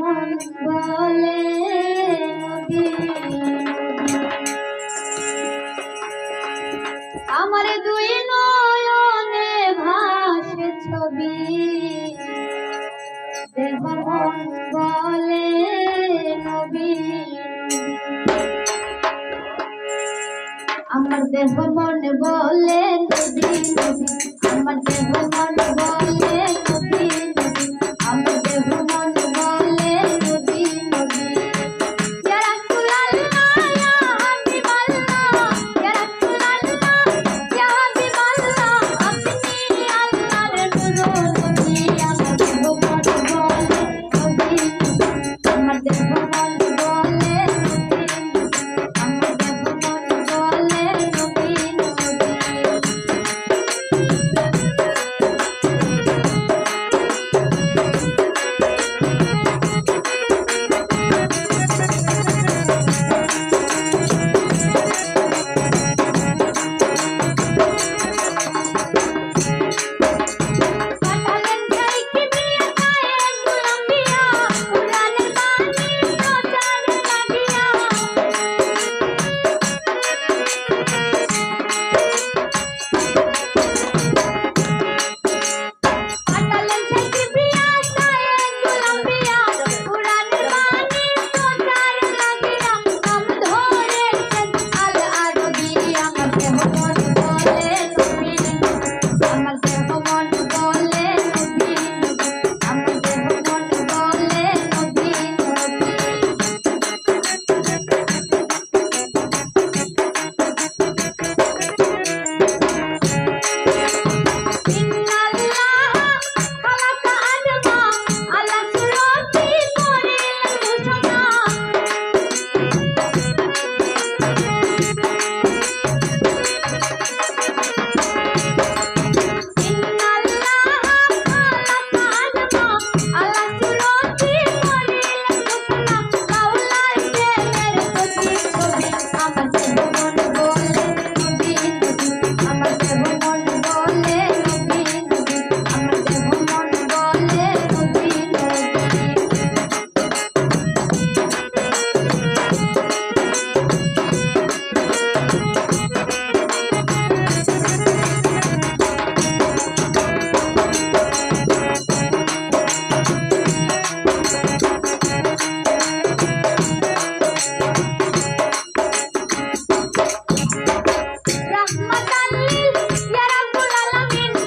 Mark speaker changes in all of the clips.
Speaker 1: মন বলে আমার দুই নয়নে ভাসে ছবি। দেহ মন বলে নবী। আমার দেহ মন বলে নবী। আমার দেহ মন বলে 在。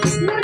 Speaker 1: Christmas.